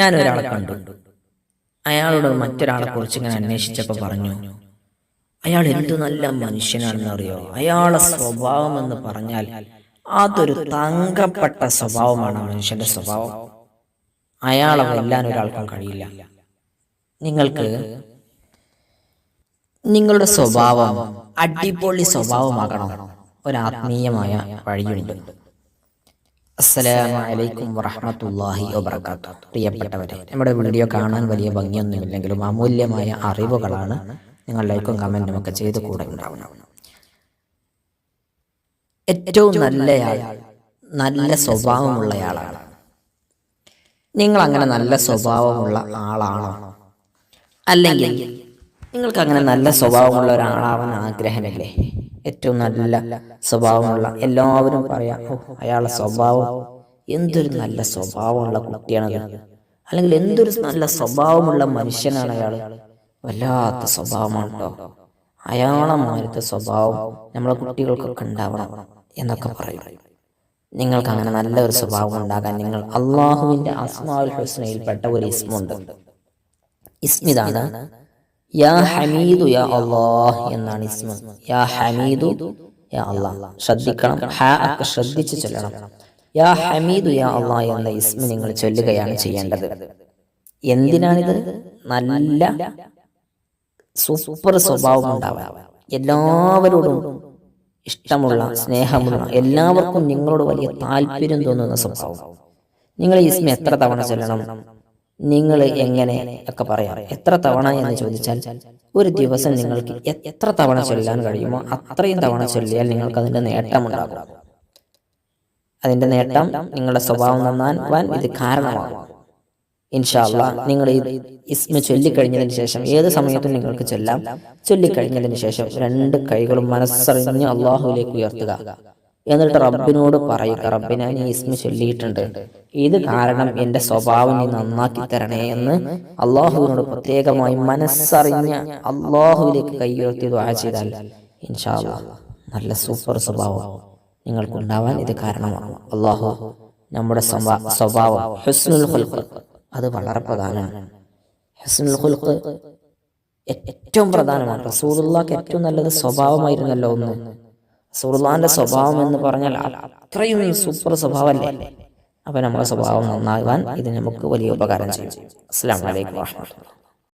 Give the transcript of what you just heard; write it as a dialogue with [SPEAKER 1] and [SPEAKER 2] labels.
[SPEAKER 1] ഞാൻ ഒരാളെ കണ്ടു. അയാളോട് മറ്റൊരാളെ കുറിച്ച് ഇങ്ങനെ അന്വേഷിച്ചപ്പോൾ പറഞ്ഞു അയാൾ എന്ത് നല്ല മനുഷ്യനാണെന്നറിയോ? അയാളെ സ്വഭാവം എന്ന് പറഞ്ഞാൽ അതൊരു തങ്കപ്പെട്ട സ്വഭാവമാണ് മനുഷ്യന്റെ സ്വഭാവം. അയാളെ കൊല്ലാൻ ഒരാൾക്കും കഴിയില്ല. നിങ്ങൾക്ക് നിങ്ങളുടെ സ്വഭാവം അടിപൊളി സ്വഭാവമാകണം. ഒരാത്മീയമായ വഴിയുണ്ട്. അസ്സലാമു അലൈക്കും വറഹ്മത്തുള്ളാഹി വബറകാതുഹു. പ്രിയപ്പെട്ടവരെ നമ്മുടെ വീഡിയോ കാണാൻ വലിയ ഭംഗിയൊന്നുമില്ലെങ്കിലും അമൂല്യമായ അറിവുകളാണ് നിങ്ങൾ ലൈക്കും കമന്റും ഒക്കെ ചെയ്ത് കൂടെ ഉണ്ടാവണം ഏറ്റവും നല്ലയാൾ നല്ല സ്വഭാവമുള്ളയാളാണ്. നിങ്ങൾ അങ്ങനെ നല്ല സ്വഭാവമുള്ള ആളാണോ? അല്ലെങ്കിൽ നിങ്ങൾക്ക് അങ്ങനെ നല്ല സ്വഭാവമുള്ള ഒരാളാവാൻ ആഗ്രഹമില്ലേ? ഏറ്റവും നല്ല സ്വഭാവമുള്ള എല്ലാവരും പറയാം "ഓ, അയാളുടെ സ്വഭാവം എന്തൊരു നല്ല സ്വഭാവമുള്ള കുട്ടിയാണത്. അല്ലെങ്കിൽ എന്തൊരു നല്ല സ്വഭാവമുള്ള മനുഷ്യനാണ് അയാൾ വല്ലാത്ത സ്വഭാവമാണ് കേട്ടോ അയാളെ മാറ്റത്തെ സ്വഭാവം നമ്മളെ കുട്ടികൾക്കൊക്കെ ഉണ്ടാവണം എന്നൊക്കെ പറയും. നിങ്ങൾക്ക് അങ്ങനെ നല്ല ഒരു സ്വഭാവം ഉണ്ടാകാൻ നിങ്ങൾ അള്ളാഹുവിന്റെ അസ്മാഉൽ ഹുസ്നയിൽപ്പെട്ട ഒരു ഇസ്മുണ്ട്. ഇസ്മിതാണ് യാ ഹമീദു യാ അള്ളാഹ് എന്നാണ് ഇസ്മ. യാ ഹമീദു യാ അള്ളാഹ് ശ്രദ്ധിക്കണം. ഹാ ഒക്കെ ശ്രദ്ധിച്ച് ചൊല്ലണം. യാ ഹമീദു യാ അള്ളാഹ് എന്ന ഇസ്മ നിങ്ങൾ ചൊല്ലുകയാണ് ചെയ്യേണ്ടത്. എന്തിനാണിത്? നല്ല സൂപ്പർ സ്വഭാവം ഉണ്ടാവുക എല്ലാവരോടും ഇഷ്ടമുള്ള സ്നേഹമുള്ള എല്ലാവർക്കും നിങ്ങളോട് വലിയ താല്പര്യം തോന്നുന്ന സ്വഭാവം. നിങ്ങൾ ഈ ഇസ്മ എത്ര തവണ ചൊല്ലണം? നിങ്ങൾ എങ്ങനെ ഒക്കെ പറയാം? എത്ര തവണ എന്ന് ചോദിച്ചാൽ ഒരു ദിവസം നിങ്ങൾക്ക് എത്ര തവണ ചൊല്ലാൻ കഴിയുമോ അത്രയും തവണ ചൊല്ലിയാൽ നിങ്ങൾക്ക് അതിന്റെ നേട്ടം ഉണ്ടാകും. അതിന്റെ നേട്ടം നിങ്ങളുടെ സ്വഭാവം നന്നാൻ ഇത് കാരണമാകും. ഇൻഷാല്ല നിങ്ങൾ ഈ ഇസ്മ ചൊല്ലിക്കഴിഞ്ഞതിന് ശേഷം ഏത് സമയത്തും നിങ്ങൾക്ക് ചൊല്ലാം. ചൊല്ലിക്കഴിഞ്ഞതിന് ശേഷം രണ്ട് കൈകളും മനസ്സറിഞ്ഞ് അള്ളാഹുലേക്ക് ഉയർത്തുക. എന്നിട്ട് റബ്ബിനോട് പറയുക റബ്ബിനെ നീ ഇസ്മ ചൊല്ലിയിട്ടുണ്ട്. ഇത് കാരണം എന്റെ സ്വഭാവം നീ നന്നാക്കി തരണേ എന്ന് അള്ളാഹുവിനോട് പ്രത്യേകമായി മനസ്സറിഞ്ഞ് അള്ളാഹുവിലേക്ക് കൈ ഉയർത്തി ദ്വാ ചെയ്താൽ ഇൻഷാല്ല നല്ല സൂപ്പർ സ്വഭാവം നിങ്ങൾക്കുണ്ടാവാൻ ഇത് കാരണമാകും അള്ളാഹു നമ്മുടെ സ്വഭാവം ഹുസ്നുൽ ഹുൽക്ക് അത് വളരെ പ്രധാനമാണ്. ഹുസ്നുൽ ഹുൽക്ക് ഏറ്റവും പ്രധാനമാണ്. റസൂലുള്ളാഹിക്ക് ഏറ്റവും നല്ലത് സ്വഭാവമായിരുന്നല്ലോ ഒന്ന്. റസൂലുള്ളാഹിന്റെ സ്വഭാവം എന്ന് പറഞ്ഞാൽ അത്രയും സൂപ്പർ സ്വഭാവമല്ലേ? അപ്പൊ നമ്മുടെ സ്വഭാവം നന്നാകാൻ ഇത് നമുക്ക് വലിയ ഉപകാരം ചെയ്യും. അസ്സാം വാഹമത്തുള്ളാഹി